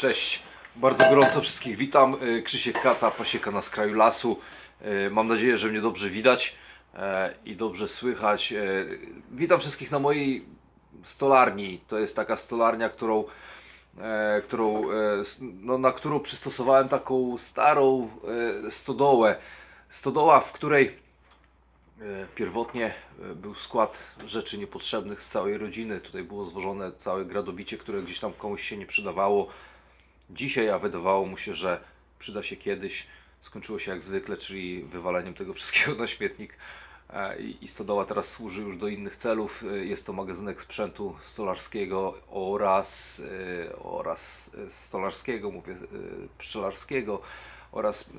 Cześć, bardzo gorąco wszystkich witam. E, Krzysiek Kata, pasieka na skraju lasu. E, Mam nadzieję, że mnie dobrze widać e, i dobrze słychać. E, Witam wszystkich na mojej stolarni. To jest taka stolarnia, którą, e, którą, no, na którą przystosowałem taką starą stodołę. Stodoła, w której Pierwotnie był skład rzeczy niepotrzebnych z całej rodziny. Tutaj było zwożone całe gradobicie, które gdzieś tam komuś się nie przydawało. Dzisiaj, a wydawało mu się, że przyda się kiedyś. Skończyło się jak zwykle, czyli wywaleniem tego wszystkiego na śmietnik. E, I stodoła teraz służy już do innych celów. E, Jest to magazynek sprzętu stolarskiego oraz, e, oraz stolarskiego, mówię, pszczelarskiego oraz,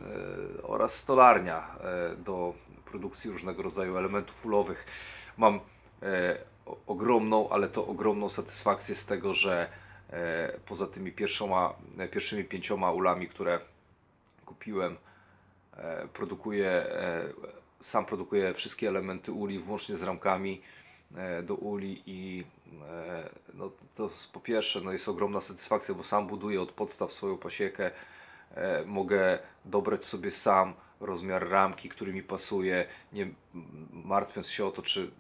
oraz stolarnia do produkcji różnego rodzaju elementów ulowych. Mam ogromną, ale to ogromną satysfakcję z tego, że poza tymi pierwszoma, e, pierwszymi pięcioma ulami, które kupiłem, e, produkuję, e, sam produkuję wszystkie elementy uli, włącznie z ramkami e, do uli i e, no, to po pierwsze no, jest ogromna satysfakcja, bo sam buduję od podstaw swoją pasiekę, e, mogę dobrać sobie sam rozmiar ramki, który mi pasuje, nie martwiąc się o to, czy,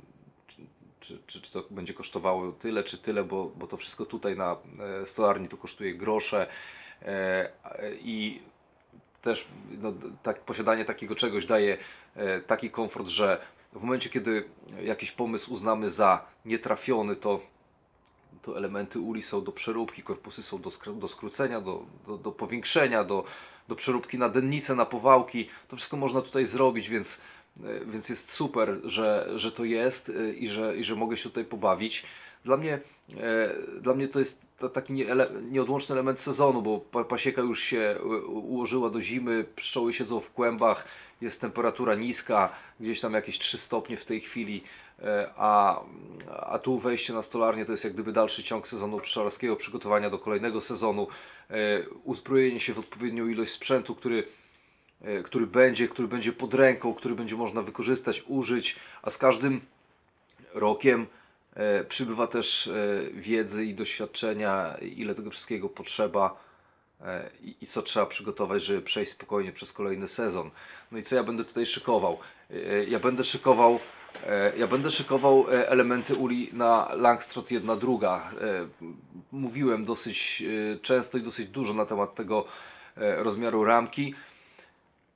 czy, czy, czy to będzie kosztowało tyle, czy tyle, bo, bo to wszystko tutaj na e, stolarni to kosztuje grosze e, i też no, tak, posiadanie takiego czegoś daje e, taki komfort, że w momencie, kiedy jakiś pomysł uznamy za nietrafiony, to, to elementy uli są do przeróbki, korpusy są do, do skrócenia, do, do, do powiększenia, do, do przeróbki na dennice, na powałki. To wszystko można tutaj zrobić, więc, więc jest super, że, że to jest e, i że, i że mogę się tutaj pobawić. Dla mnie, e, dla mnie to jest ta- taki nieodłączny element sezonu, bo pa, pasieka już się e, ułożyła do zimy, pszczoły siedzą w kłębach, jest temperatura niska, gdzieś tam jakieś 3 stopnie w tej chwili, e, a, a tu wejście na stolarnię to jest jak gdyby dalszy ciąg sezonu pszczelarskiego, przygotowania do kolejnego sezonu, e, uzbrojenie się w odpowiednią ilość sprzętu, który, e, który będzie, który będzie pod ręką, który będzie można wykorzystać, użyć, a z każdym rokiem e, przybywa też e, wiedzy i doświadczenia, ile tego wszystkiego potrzeba e, i, co trzeba przygotować, żeby przejść spokojnie przez kolejny sezon. No i co ja będę tutaj szykował? E, Ja będę szykował e, ja będę szykował e, elementy uli na Langstrot jedna druga. E, Mówiłem dosyć e, często i dosyć dużo na temat tego e, rozmiaru ramki.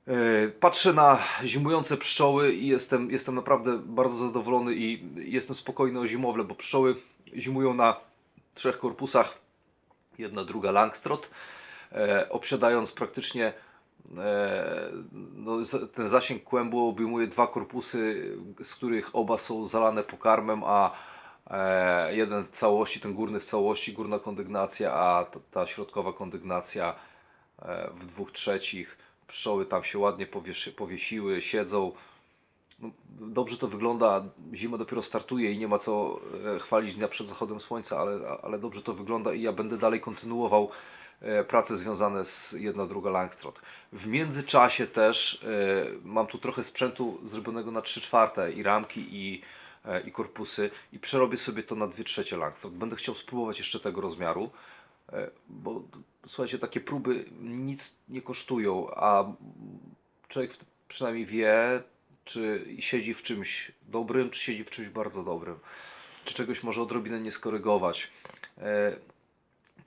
E, Patrzę na zimujące pszczoły i jestem, jestem naprawdę bardzo zadowolony i jestem spokojny o zimowle, bo pszczoły zimują na trzech korpusach, jedna, druga Langstrot, e, obsiadając praktycznie e, no, ten zasięg kłębu obejmuje dwa korpusy, z których oba są zalane pokarmem, a jeden w całości, ten górny w całości, górna kondygnacja, a ta, ta środkowa kondygnacja w dwóch trzecich. Pszczoły tam się ładnie powieszy, powiesiły, siedzą. No, dobrze to wygląda. Zima dopiero startuje i nie ma co e, chwalić dnia przed zachodem słońca, ale, ale dobrze to wygląda i ja będę dalej kontynuował e, prace związane z jedna druga Langstrot. W międzyczasie też e, mam tu trochę sprzętu zrobionego na 3 czwarte i ramki i, i korpusy i przerobię sobie to na 2 trzecie Langstrot. Będę chciał spróbować jeszcze tego rozmiaru. Bo słuchajcie, takie próby nic nie kosztują, a człowiek przynajmniej wie, czy siedzi w czymś dobrym, czy siedzi w czymś bardzo dobrym, czy czegoś może odrobinę nie skorygować. E,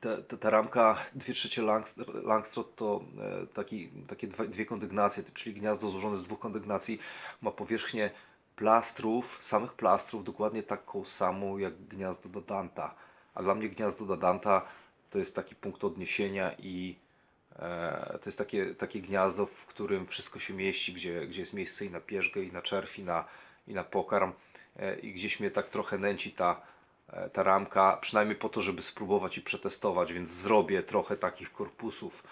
Ta, ta, ta ramka 2 trzecie Langst- Langstrot to e, taki, takie dwa, dwie kondygnacje, czyli gniazdo złożone z dwóch kondygnacji, ma powierzchnię plastrów, samych plastrów, dokładnie taką samą jak gniazdo do Danta. A dla mnie gniazdo do Danta to jest taki punkt odniesienia i e, to jest takie, takie gniazdo, w którym wszystko się mieści, gdzie, gdzie jest miejsce i na pierzgę, i na czerw, i na, i na pokarm. E, I gdzieś mnie tak trochę nęci ta, e, ta ramka, przynajmniej po to, żeby spróbować i przetestować, więc zrobię trochę takich korpusów.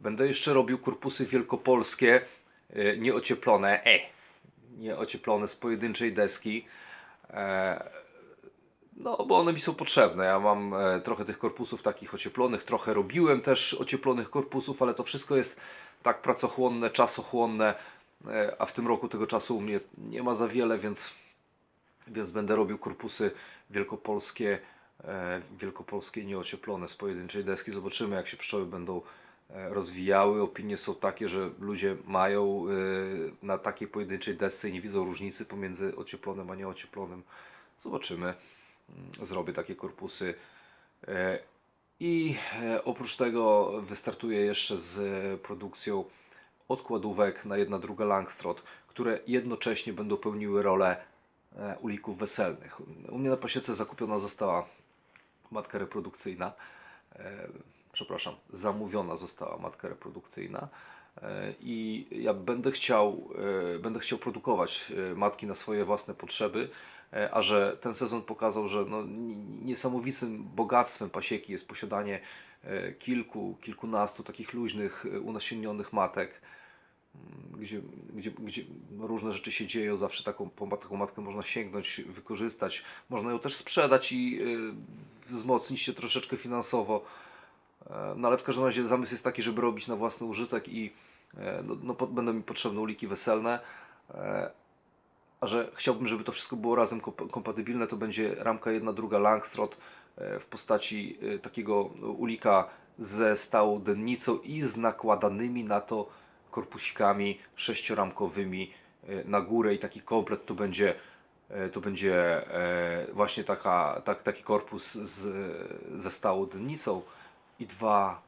Będę jeszcze robił korpusy wielkopolskie, nieocieplone, e, nieocieplone z pojedynczej deski. E, no, bo one mi są potrzebne. Ja mam e, trochę tych korpusów takich ocieplonych, trochę robiłem też ocieplonych korpusów, ale to wszystko jest tak pracochłonne, czasochłonne, e, a w tym roku tego czasu u mnie nie ma za wiele, więc, więc będę robił korpusy wielkopolskie e, wielkopolskie nieocieplone z pojedynczej deski. Zobaczymy jak się pszczoły będą rozwijały. Opinie są takie, że ludzie mają na takiej pojedynczej desce i nie widzą różnicy pomiędzy ocieplonym a nieocieplonym. Zobaczymy. Zrobię takie korpusy. E, I e, oprócz tego wystartuję jeszcze z produkcją odkładówek na jedna druga Langstrot, które jednocześnie będą pełniły rolę e, ulików weselnych. U mnie na pasiece zakupiona została matka reprodukcyjna, przepraszam, zamówiona została matka reprodukcyjna i ja będę chciał, będę chciał produkować matki na swoje własne potrzeby, a że ten sezon pokazał, że no, ni- niesamowitym bogactwem pasieki jest posiadanie e, kilku, kilkunastu takich luźnych, e, unasiennionych matek, mm, gdzie, gdzie, gdzie różne rzeczy się dzieją, zawsze taką, taką matkę można sięgnąć, wykorzystać, można ją też sprzedać i wzmocnić się troszeczkę finansowo. E, No ale w każdym razie zamysł jest taki, żeby robić na własny użytek i e, no, no, będą mi potrzebne uliki weselne. A że chciałbym, żeby to wszystko było razem komp- kompatybilne, to będzie ramka jedna, druga Langstrot e, w postaci e, takiego ulika ze stałą dennicą i z nakładanymi na to korpusikami sześcioramkowymi e, na górę i taki komplet to będzie to będzie właśnie taka, tak, taki korpus z, ze stałą dennicą i dwa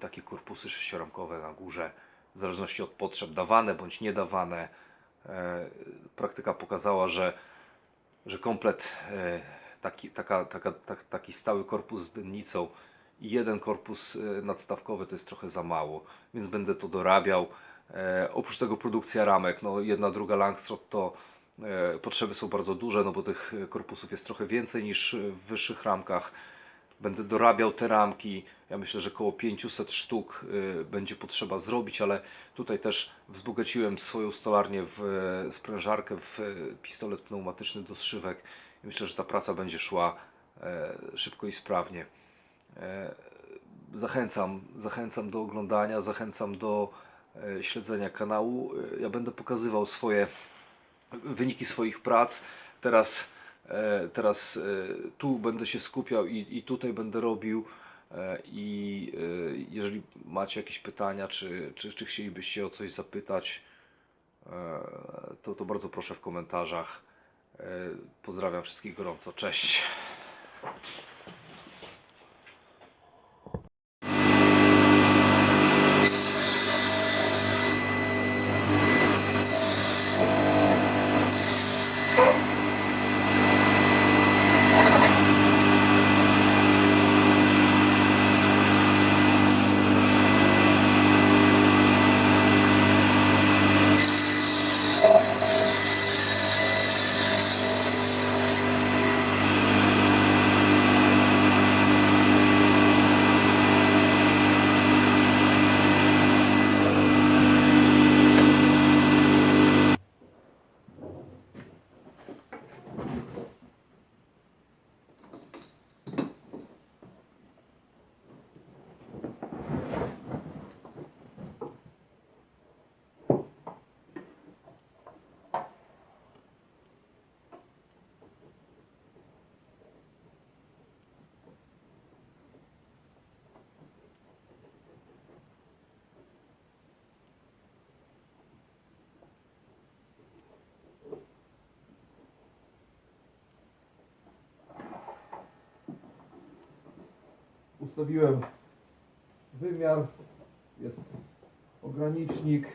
takie korpusy sześcioramkowe na górze w zależności od potrzeb dawane bądź niedawane. E, Praktyka pokazała, że, że komplet e, taki, taka, taka, tak, taki stały korpus z dennicą i jeden korpus e, nadstawkowy to jest trochę za mało, więc będę to dorabiał. Oprócz tego produkcja ramek, no jedna, druga Langstrot to potrzeby są bardzo duże, no bo tych korpusów jest trochę więcej niż w wyższych ramkach. Będę dorabiał te ramki. Ja myślę, że około 500 sztuk y, będzie potrzeba zrobić, ale tutaj też wzbogaciłem swoją stolarnię w e, sprężarkę, w e, pistolet pneumatyczny do zszywek. Myślę, że ta praca będzie szła szybko i sprawnie. Zachęcam, zachęcam do oglądania, zachęcam do śledzenia kanału. Ja będę pokazywał swoje wyniki swoich prac. Teraz, teraz e, tu będę się skupiał i, i tutaj będę robił. E, I e, jeżeli macie jakieś pytania, czy, czy, czy chcielibyście o coś zapytać, e, to, to bardzo proszę w komentarzach. E, Pozdrawiam wszystkich gorąco. Cześć. Ustawiłem wymiar, jest ogranicznik